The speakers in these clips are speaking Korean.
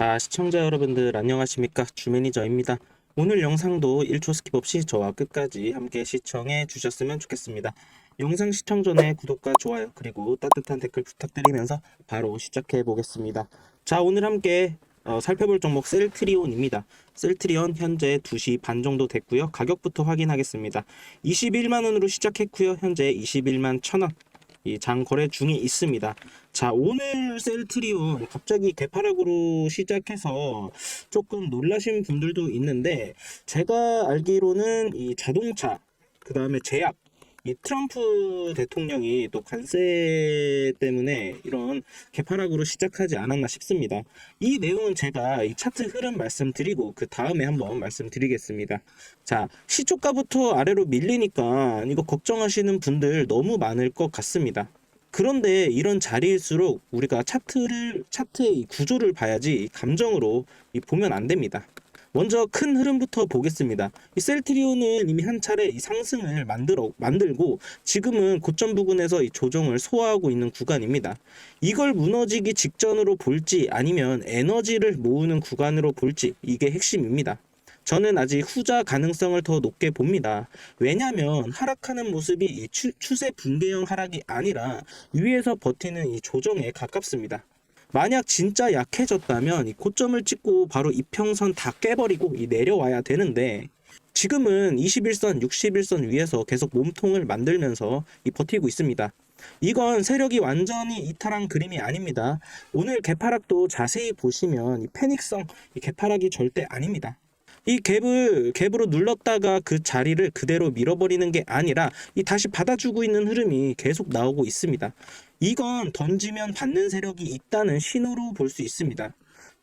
자, 시청자 여러분들 안녕하십니까? 주매니저입니다. 오늘 영상도 1초 스킵 없이 저와 끝까지 함께 시청해 주셨으면 좋겠습니다. 영상 시청 전에 구독과 좋아요 그리고 따뜻한 댓글 부탁드리면서 바로 시작해 보겠습니다. 자, 오늘 함께 어, 살펴볼 종목 셀트리온입니다. 셀트리온 현재 2시 반 정도 됐고요. 가격부터 확인하겠습니다. 21만 원으로 시작했고요. 현재 21만 1천 원. 이 장 거래 중에 있습니다. 자, 오늘 셀트리온 갑자기 개파락으로 시작해서 조금 놀라신 분들도 있는데 제가 알기로는 이 자동차 그 다음에 제약 이 트럼프 대통령이 또 관세 때문에 이런 개파락으로 시작하지 않았나 싶습니다. 이 내용은 제가 이 차트 흐름 말씀드리고 그 다음에 한번 말씀드리겠습니다. 자, 시초가부터 아래로 밀리니까 이거 걱정하시는 분들 너무 많을 것 같습니다. 그런데 이런 자리일수록 우리가 차트를 차트의 이 구조를 봐야지 이 감정으로 이 보면 안 됩니다. 먼저 큰 흐름부터 보겠습니다. 이 셀트리온은 이미 한 차례 이 상승을 만들어 만들고 지금은 고점 부근에서 이 조정을 소화하고 있는 구간입니다. 이걸 무너지기 직전으로 볼지 아니면 에너지를 모으는 구간으로 볼지 이게 핵심입니다. 저는 아직 후자 가능성을 더 높게 봅니다. 왜냐하면 하락하는 모습이 이 추, 추세 붕괴형 하락이 아니라 위에서 버티는 이 조정에 가깝습니다. 만약 진짜 약해졌다면 이 고점을 찍고 바로 이평선 다 깨버리고 이 내려와야 되는데 지금은 21선, 61선 위에서 계속 몸통을 만들면서 이 버티고 있습니다. 이건 세력이 완전히 이탈한 그림이 아닙니다. 오늘 개파락도 자세히 보시면 이 패닉성 이 개파락이 절대 아닙니다. 이 갭을 갭으로 눌렀다가 그 자리를 그대로 밀어버리는 게 아니라 이 다시 받아주고 있는 흐름이 계속 나오고 있습니다. 이건 던지면 받는 세력이 있다는 신호로 볼 수 있습니다.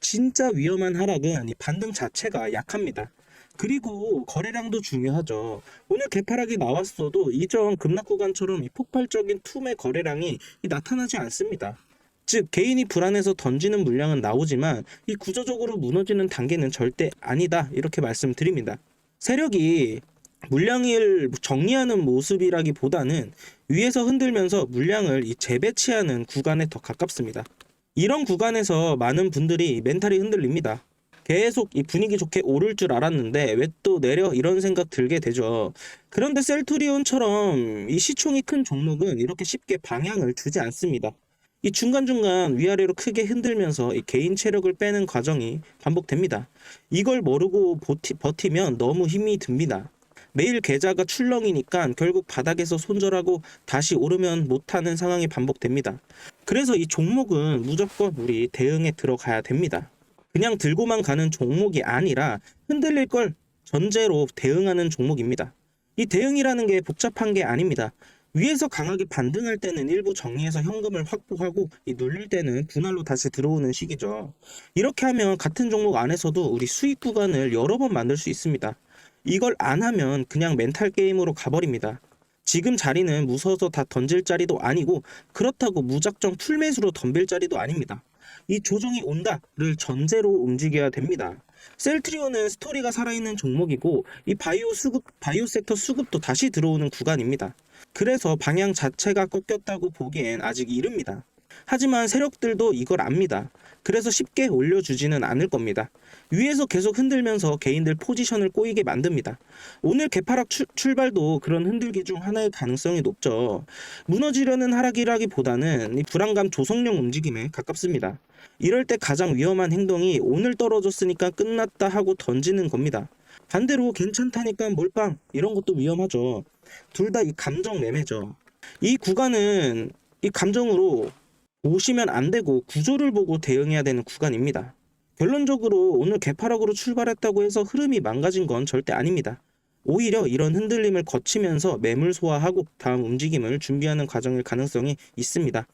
진짜 위험한 하락은 이 반등 자체가 약합니다. 그리고 거래량도 중요하죠. 오늘 개파락이 나왔어도 이전 급락 구간처럼 이 폭발적인 툼의 거래량이 이 나타나지 않습니다. 즉 개인이 불안해서 던지는 물량은 나오지만 이 구조적으로 무너지는 단계는 절대 아니다 이렇게 말씀드립니다. 세력이 물량을 정리하는 모습이라기보다는 위에서 흔들면서 물량을 이 재배치하는 구간에 더 가깝습니다. 이런 구간에서 많은 분들이 멘탈이 흔들립니다. 계속 이 분위기 좋게 오를 줄 알았는데 왜 또 내려 이런 생각 들게 되죠. 그런데 셀투리온처럼 이 시총이 큰 종목은 이렇게 쉽게 방향을 주지 않습니다. 이 중간중간 위아래로 크게 흔들면서 이 개인 체력을 빼는 과정이 반복됩니다. 이걸 모르고 버티, 버티면 너무 힘이 듭니다. 매일 계좌가 출렁이니까 결국 바닥에서 손절하고 다시 오르면 못하는 상황이 반복됩니다. 그래서 이 종목은 무조건 우리 대응에 들어가야 됩니다. 그냥 들고만 가는 종목이 아니라 흔들릴 걸 전제로 대응하는 종목입니다. 이 대응이라는 게 복잡한 게 아닙니다. 위에서 강하게 반등할 때는 일부 정리해서 현금을 확보하고 이 눌릴 때는 분할로 다시 들어오는 시기죠. 이렇게 하면 같은 종목 안에서도 우리 수익 구간을 여러 번 만들 수 있습니다. 이걸 안 하면 그냥 멘탈 게임으로 가버립니다. 지금 자리는 무서워서 다 던질 자리도 아니고 그렇다고 무작정 풀매수로 덤빌 자리도 아닙니다. 이 조정이 온다를 전제로 움직여야 됩니다. 셀트리온은 스토리가 살아있는 종목이고 이 바이오 수급 바이오 섹터 수급도 다시 들어오는 구간입니다. 그래서 방향 자체가 꺾였다고 보기엔 아직 이릅니다. 하지만 세력들도 이걸 압니다. 그래서 쉽게 올려주지는 않을 겁니다. 위에서 계속 흔들면서 개인들 포지션을 꼬이게 만듭니다. 오늘 개파락 출, 출발도 그런 흔들기 중 하나의 가능성이 높죠. 무너지려는 하락이라기보다는 이 불안감 조성령 움직임에 가깝습니다. 이럴 때 가장 위험한 행동이 오늘 떨어졌으니까 끝났다 하고 던지는 겁니다. 반대로 괜찮다니까 몰빵 이런 것도 위험하죠. 둘 다 이 감정 매매죠. 이 구간은 이 감정으로 오시면 안 되고 구조를 보고 대응해야 되는 구간입니다. 결론적으로 오늘 개파락으로 출발했다고 해서 흐름이 망가진 건 절대 아닙니다. 오히려 이런 흔들림을 거치면서 매물 소화하고 다음 움직임을 준비하는 과정일 가능성이 있습니다.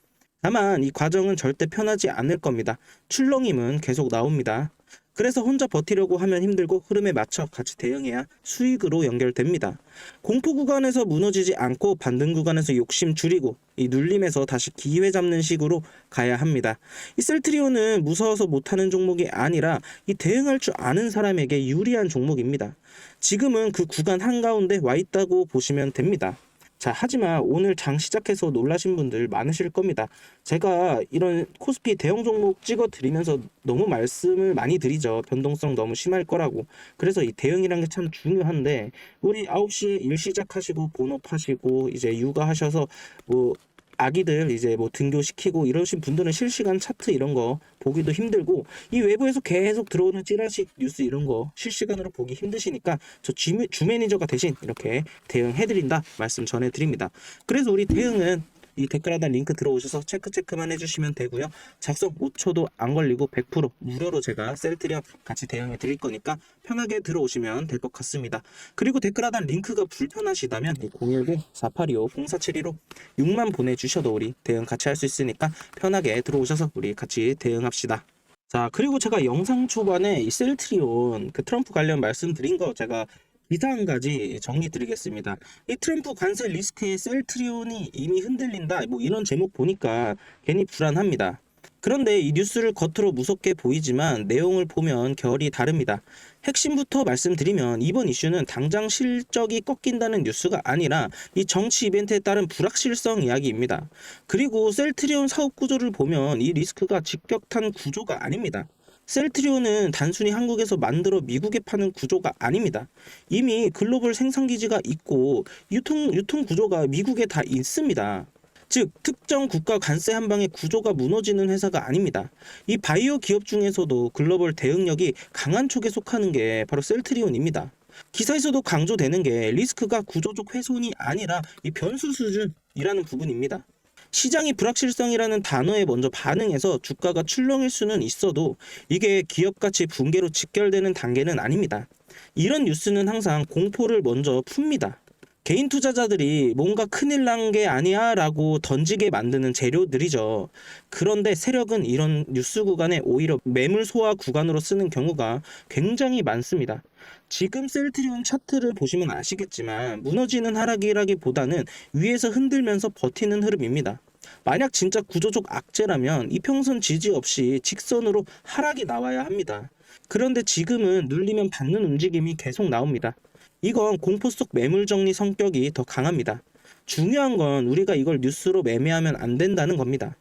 다만 이 과정은 절대 편하지 않을 겁니다. 출렁임은 계속 나옵니다. 그래서 혼자 버티려고 하면 힘들고 흐름에 맞춰 같이 대응해야 수익으로 연결됩니다. 공포 구간에서 무너지지 않고 반등 구간에서 욕심 줄이고 이 눌림에서 다시 기회 잡는 식으로 가야 합니다. 이 셀트리온은 무서워서 못하는 종목이 아니라 이 대응할 줄 아는 사람에게 유리한 종목입니다. 지금은 그 구간 한가운데 와 있다고 보시면 됩니다. 자, 하지만 오늘 장 시작해서 놀라신 분들 많으실 겁니다. 제가 이런 코스피 대형 종목 찍어 드리면서 너무 말씀을 많이 드리죠. 변동성 너무 심할 거라고. 그래서 이 대응이란 게 참 중요한데 우리 9시에 일 시작하시고 본업하시고 이제 육아하셔서 뭐 아기들 이제 뭐 등교시키고 이러신 분들은 실시간 차트 이런 거 보기도 힘들고 이 외부에서 계속 들어오는 찌라식 뉴스 이런 거 실시간으로 보기 힘드시니까 저 주, 주 매니저가 대신 이렇게 대응해드린다 말씀 전해드립니다. 그래서 우리 대응은 이 댓글 하단 링크 들어오셔서 체크 체크만 해주시면 되고요. 작성 5초도 안 걸리고 100% 무료로 제가 셀트리업 같이 대응해 드릴 거니까 편하게 들어오시면 될 것 같습니다. 그리고 댓글 하단 링크가 불편하시다면 010-4825-0472로 6만 보내주셔도 우리 대응 같이 할 수 있으니까 편하게 들어오셔서 우리 같이 대응합시다. 자 그리고 제가 영상 초반에 이 셀트리온 그 트럼프 관련 말씀드린 거 제가 기사 한 가지 정리 드리겠습니다. 이 트럼프 관세 리스크에 셀트리온이 이미 흔들린다. 뭐 이런 제목 보니까 괜히 불안합니다. 그런데 이 뉴스를 겉으로 무섭게 보이지만 내용을 보면 결이 다릅니다. 핵심부터 말씀드리면 이번 이슈는 당장 실적이 꺾인다는 뉴스가 아니라 이 정치 이벤트에 따른 불확실성 이야기입니다. 그리고 셀트리온 사업 구조를 보면 이 리스크가 직격탄 구조가 아닙니다. 셀트리온은 단순히 한국에서 만들어 미국에 파는 구조가 아닙니다. 이미 글로벌 생산 기지가 있고 유통 유통 구조가 미국에 다 있습니다. 즉 특정 국가 관세 한 방에 구조가 무너지는 회사가 아닙니다. 이 바이오 기업 중에서도 글로벌 대응력이 강한 쪽에 속하는 게 바로 셀트리온입니다. 기사에서도 강조되는 게 리스크가 구조적 훼손이 아니라 이 변수 수준이라는 부분입니다. 시장이 불확실성이라는 단어에 먼저 반응해서 주가가 출렁일 수는 있어도 이게 기업 가치 붕괴로 직결되는 단계는 아닙니다. 이런 뉴스는 항상 공포를 먼저 풉니다. 개인 투자자들이 뭔가 큰일 난 게 아니야 라고 던지게 만드는 재료들이죠. 그런데 세력은 이런 뉴스 구간에 오히려 매물 소화 구간으로 쓰는 경우가 굉장히 많습니다. 지금 셀트리온 차트를 보시면 아시겠지만 무너지는 하락이라기보다는 위에서 흔들면서 버티는 흐름입니다. 만약 진짜 구조적 악재라면 이평선 지지 없이 직선으로 하락이 나와야 합니다. 그런데 지금은 눌리면 받는 움직임이 계속 나옵니다. 이건 공포 속 매물 정리 성격이 더 강합니다. 중요한 건 우리가 이걸 뉴스로 매매하면 안 된다는 겁니다.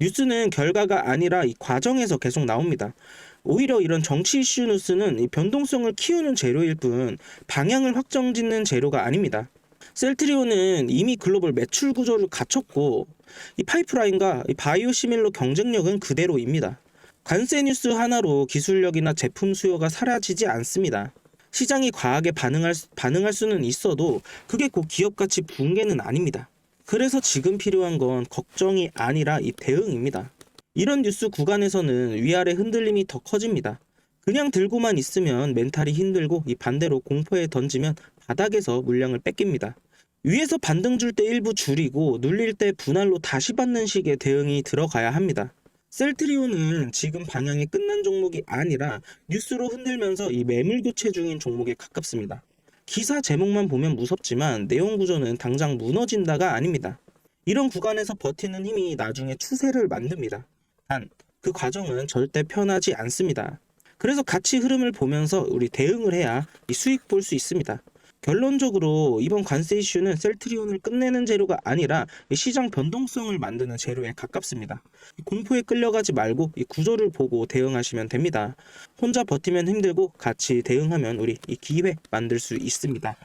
뉴스는 결과가 아니라 이 과정에서 계속 나옵니다. 오히려 이런 정치 이슈 뉴스는 이 변동성을 키우는 재료일 뿐 방향을 확정짓는 재료가 아닙니다. 셀트리온은 이미 글로벌 매출 구조를 갖췄고 이 파이프라인과 이 바이오 시밀러 경쟁력은 그대로입니다. 관세 뉴스 하나로 기술력이나 제품 수요가 사라지지 않습니다. 시장이 과하게 반응할, 수- 반응할 수는 있어도 그게 곧 기업 가치 붕괴는 아닙니다. 그래서 지금 필요한 건 걱정이 아니라 이 대응입니다. 이런 뉴스 구간에서는 위아래 흔들림이 더 커집니다. 그냥 들고만 있으면 멘탈이 힘들고 이 반대로 공포에 던지면 바닥에서 물량을 뺏깁니다. 위에서 반등 줄 때 일부 줄이고 눌릴 때 분할로 다시 받는 식의 대응이 들어가야 합니다. 셀트리온은 지금 방향이 끝난 종목이 아니라 뉴스로 흔들면서 이 매물 교체 중인 종목에 가깝습니다. 기사 제목만 보면 무섭지만 내용 구조는 당장 무너진다가 아닙니다. 이런 구간에서 버티는 힘이 나중에 추세를 만듭니다. 단, 그 과정은 절대 편하지 않습니다. 그래서 같이 흐름을 보면서 우리 대응을 해야 이 수익 볼 수 있습니다. 결론적으로 이번 관세 이슈는 셀트리온을 끝내는 재료가 아니라 이 시장 변동성을 만드는 재료에 가깝습니다. 이 공포에 끌려가지 말고 이 구조를 보고 대응하시면 됩니다. 혼자 버티면 힘들고 같이 대응하면 우리 이 기회 만들 수 있습니다.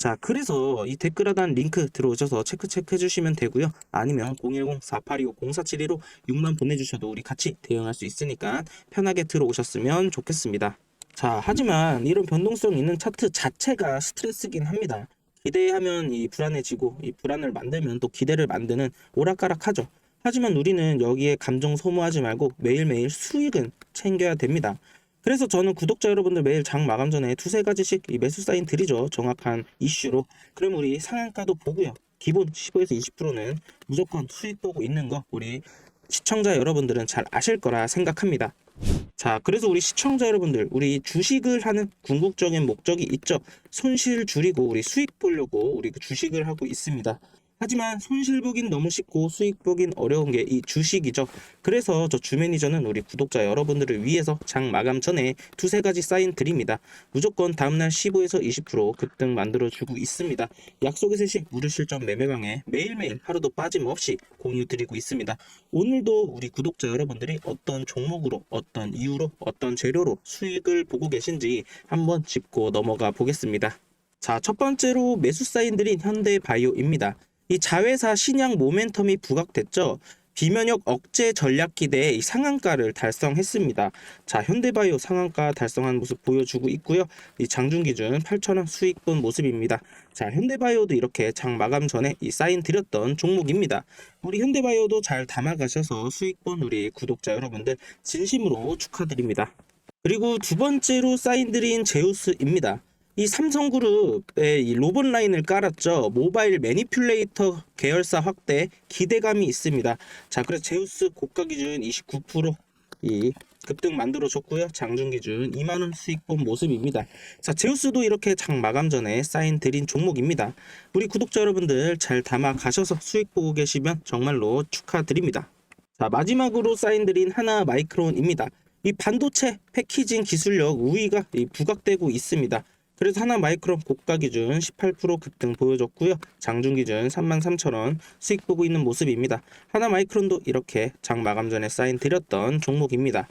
자, 그래서 이 댓글 하단 링크 들어오셔서 체크 체크 해 주시면 되고요. 아니면 010-4825-0472로 6만 보내주셔도 우리 같이 대응할 수 있으니까 편하게 들어오셨으면 좋겠습니다. 자, 하지만 이런 변동성 있는 차트 자체가 스트레스긴 합니다. 기대하면 이 불안해지고 이 불안을 만들면 또 기대를 만드는 오락가락하죠. 하지만 우리는 여기에 감정 소모하지 말고 매일매일 수익은 챙겨야 됩니다. 그래서 저는 구독자 여러분들 매일 장 마감 전에 두세 가지씩 이 매수 사인 드리죠. 정확한 이슈로. 그럼 우리 상한가도 보고요. 기본 15에서 20%는 무조건 수익 보고 있는 거 우리 시청자 여러분들은 잘 아실 거라 생각합니다. 자, 그래서 우리 시청자 여러분들, 우리 주식을 하는 궁극적인 목적이 있죠. 손실 줄이고 우리 수익 보려고 우리 그 주식을 하고 있습니다. 하지만 손실 보긴 너무 쉽고 수익 보긴 어려운 게 이 주식이죠. 그래서 저 주매니저는 우리 구독자 여러분들을 위해서 장 마감 전에 두세 가지 사인 드립니다. 무조건 다음날 15에서 20% 급등 만들어 주고 있습니다. 약속의 세식 무료 실전 매매방에 매일매일 하루도 빠짐없이 공유 드리고 있습니다. 오늘도 우리 구독자 여러분들이 어떤 종목으로 어떤 이유로 어떤 재료로 수익을 보고 계신지 한번 짚고 넘어가 보겠습니다. 자, 첫 번째로 매수 사인들인 현대바이오입니다. 이 자회사 신약 모멘텀이 부각됐죠. 비면역 억제 전략 기대의 이 상한가를 달성했습니다. 자, 현대바이오 상한가 달성한 모습 보여주고 있고요. 이 장중 기준 8,000원 수익 본 모습입니다. 자, 현대바이오도 이렇게 장 마감 전에 이 사인 드렸던 종목입니다. 우리 현대바이오도 잘 담아가셔서 수익 본 우리 구독자 여러분들 진심으로 축하드립니다. 그리고 두 번째로 사인 드린 제우스입니다. 이 삼성그룹의 이 로봇 라인을 깔았죠. 모바일 매니퓰레이터 계열사 확대 기대감이 있습니다. 자, 그래서 제우스 고가 기준 29%이 급등 만들어줬고요. 장중 기준 2만 원 수익 본 모습입니다. 자, 제우스도 이렇게 장 마감 전에 사인 드린 종목입니다. 우리 구독자 여러분들 잘 담아 가셔서 수익 보고 계시면 정말로 축하드립니다. 자, 마지막으로 사인 드린 하나 마이크론입니다. 이 반도체 패키징 기술력 우위가 이 부각되고 있습니다. 그래서 하나 마이크론 고가 기준 18% 급등 보여줬고요. 장중 기준 33,000원 수익 보고 있는 모습입니다. 하나 마이크론도 이렇게 장 마감 전에 사인 드렸던 종목입니다.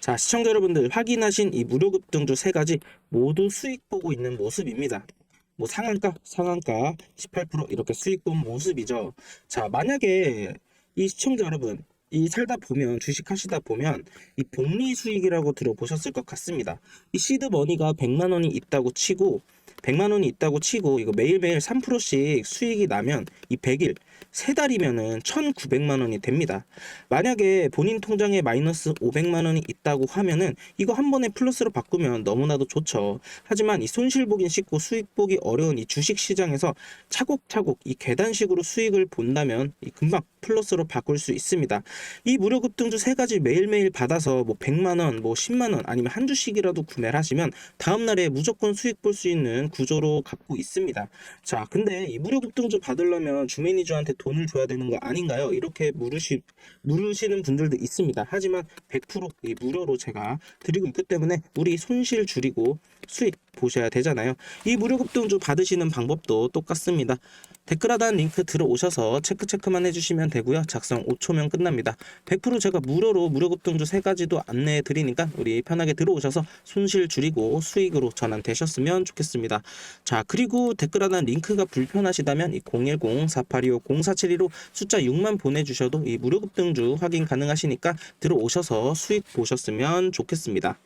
자, 시청자 여러분들 확인하신 이 무료 급등주 세 가지 모두 수익 보고 있는 모습입니다. 뭐 상한가, 상한가 18% 이렇게 수익 본 모습이죠. 자, 만약에 이 시청자 여러분 이 살다 보면 주식 하시다 보면 이 복리 수익이라고 들어보셨을 것 같습니다. 이 시드 머니가 100만 원이 있다고 치고 100만 원이 있다고 치고 이거 매일매일 3%씩 수익이 나면 이 100일 세 달이면은 1,900만 원이 됩니다. 만약에 본인 통장에 마이너스 500만 원이 있다고 하면은 이거 한 번에 플러스로 바꾸면 너무나도 좋죠. 하지만 이 손실 보긴 쉽고 수익 보기 어려운 이 주식 시장에서 차곡차곡 이 계단식으로 수익을 본다면 이 금방 플러스로 바꿀 수 있습니다. 이 무료 급등주 세 가지 매일매일 받아서 뭐 100만 원, 뭐 10만 원 아니면 한 주씩이라도 구매를 하시면 다음 날에 무조건 수익 볼 수 있는 구조로 갖고 있습니다. 자, 근데 이 무료 급등주 받으려면 주매니저한테 돈을 줘야 되는 거 아닌가요? 이렇게 물으시 물으시는 분들도 있습니다. 하지만 100%이 무료로 제가 드리고 있기 때문에 우리 손실 줄이고 수익 보셔야 되잖아요. 이 무료 급등주 받으시는 방법도 똑같습니다. 댓글 하단 링크 들어오셔서 체크 체크만 해주시면 되고요. 작성 5초면 끝납니다. 100% 제가 무료로 무료 급등주 세 가지도 안내해 드리니까 우리 편하게 들어오셔서 손실 줄이고 수익으로 전환되셨으면 좋겠습니다. 자 그리고 댓글 하단 링크가 불편하시다면 이 010-4825-0472로 숫자 6만 보내주셔도 이 무료 급등주 확인 가능하시니까 들어오셔서 수익 보셨으면 좋겠습니다.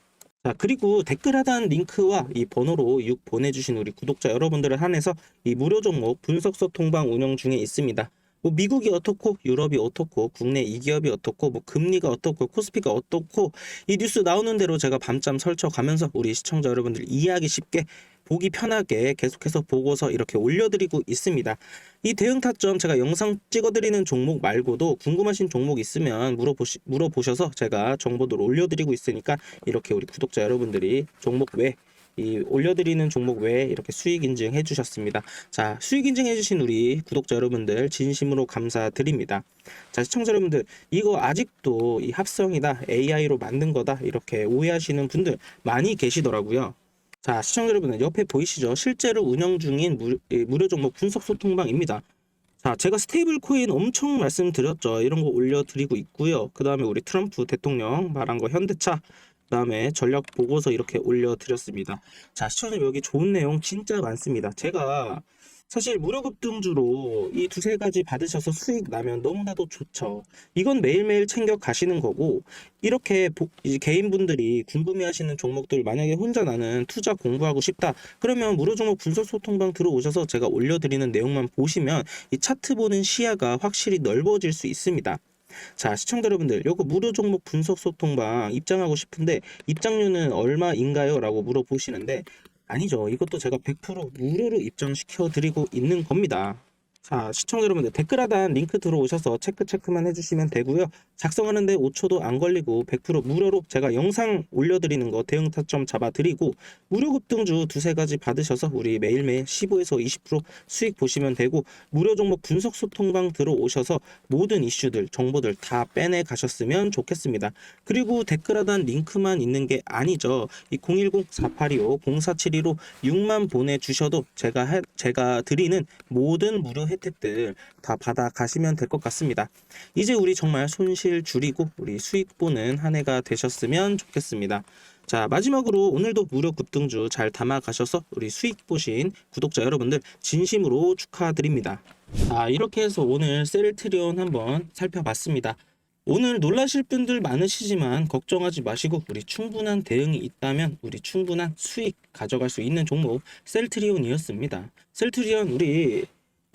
자, 그리고 댓글 하단 링크와 이 번호로 6 보내주신 우리 구독자 여러분들을 한해서 이 무료 종목 분석서 통방 운영 중에 있습니다. 뭐 미국이 어떻고 유럽이 어떻고 국내 이 기업이 어떻고 뭐 금리가 어떻고 코스피가 어떻고 이 뉴스 나오는 대로 제가 밤잠 설쳐가면서 우리 시청자 여러분들 이해하기 쉽게 보기 편하게 계속해서 보고서 이렇게 올려드리고 있습니다. 이 대응 타점 제가 영상 찍어드리는 종목 말고도 궁금하신 종목 있으면 물어보시, 물어보셔서 제가 정보들 올려드리고 있으니까 이렇게 우리 구독자 여러분들이 종목 외 이 올려드리는 종목 외에 이렇게 수익 인증 해 주셨습니다. 자, 수익 인증 해 주신 우리 구독자 여러분들 진심으로 감사드립니다. 자, 시청자 여러분들 이거 아직도 이 합성이다 AI로 만든 거다 이렇게 오해하시는 분들 많이 계시더라고요. 자, 시청자 여러분들 옆에 보이시죠? 실제로 운영 중인 무, 이 무료 종목 분석 소통방입니다. 자, 제가 스테이블 코인 엄청 말씀드렸죠. 이런 거 올려드리고 있고요. 그 다음에 우리 트럼프 대통령 말한 거 현대차, 그 다음에 전략 보고서 이렇게 올려드렸습니다. 자, 시청자 여기 좋은 내용 진짜 많습니다. 제가 사실 무료 급등주로 이 두세 가지 받으셔서 수익 나면 너무나도 좋죠. 이건 매일매일 챙겨 가시는 거고, 이렇게 개인분들이 궁금해하시는 종목들 만약에 혼자 나는 투자 공부하고 싶다 그러면 무료 종목 분석 소통방 들어오셔서 제가 올려드리는 내용만 보시면 이 차트 보는 시야가 확실히 넓어질 수 있습니다. 자 시청자 여러분들 요거 무료 종목 분석 소통방 입장하고 싶은데 입장료는 얼마인가요? 라고 물어보시는데 아니죠 이것도 제가 100% 무료로 입장시켜 드리고 있는 겁니다. 자, 시청자 여러분들 댓글 하단 링크 들어오셔서 체크 체크만 해주시면 되고요. 작성하는데 5초도 안 걸리고 100% 무료로 제가 영상 올려드리는 거 대응 타점 잡아드리고 무료 급등주 두세 가지 받으셔서 우리 매일매일 15에서 20% 수익 보시면 되고 무료 종목 분석 소통방 들어오셔서 모든 이슈들 정보들 다 빼내 가셨으면 좋겠습니다. 그리고 댓글 하단 링크만 있는 게 아니죠. 이 010-4825-0472로 6만 보내주셔도 제가 해- 제가 드리는 모든 무료 혜택들 다 받아 가시면 될 것 같습니다. 이제 우리 정말 손실 줄이고 우리 수익 보는 한 해가 되셨으면 좋겠습니다. 자 마지막으로 오늘도 무료 급등주 잘 담아 가셔서 우리 수익 보신 구독자 여러분들 진심으로 축하드립니다. 자 이렇게 해서 오늘 셀트리온 한번 살펴봤습니다. 오늘 놀라실 분들 많으시지만 걱정하지 마시고 우리 충분한 대응이 있다면 우리 충분한 수익 가져갈 수 있는 종목 셀트리온이었습니다. 셀트리온 우리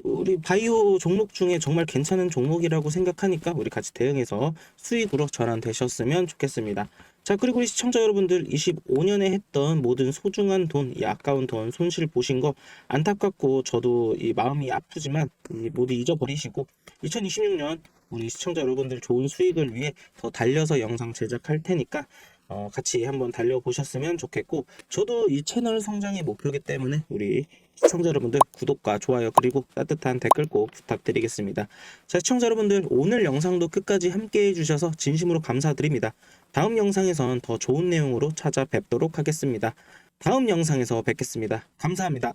우리 바이오 종목 중에 정말 괜찮은 종목이라고 생각하니까 우리 같이 대응해서 수익으로 전환되셨으면 좋겠습니다. 자, 그리고 우리 시청자 여러분들 25년에 했던 모든 소중한 돈, 이 아까운 돈 손실 보신 거 안타깝고 저도 이 마음이 아프지만 이 모두 잊어버리시고 2026년 우리 시청자 여러분들 좋은 수익을 위해 더 달려서 영상 제작할 테니까 어, 같이 한번 달려보셨으면 좋겠고 저도 이 채널 성장의 목표이기 때문에 우리 시청자 여러분들 구독과 좋아요 그리고 따뜻한 댓글 꼭 부탁드리겠습니다. 자 시청자 여러분들 오늘 영상도 끝까지 함께 해주셔서 진심으로 감사드립니다. 다음 영상에선 더 좋은 내용으로 찾아뵙도록 하겠습니다. 다음 영상에서 뵙겠습니다. 감사합니다.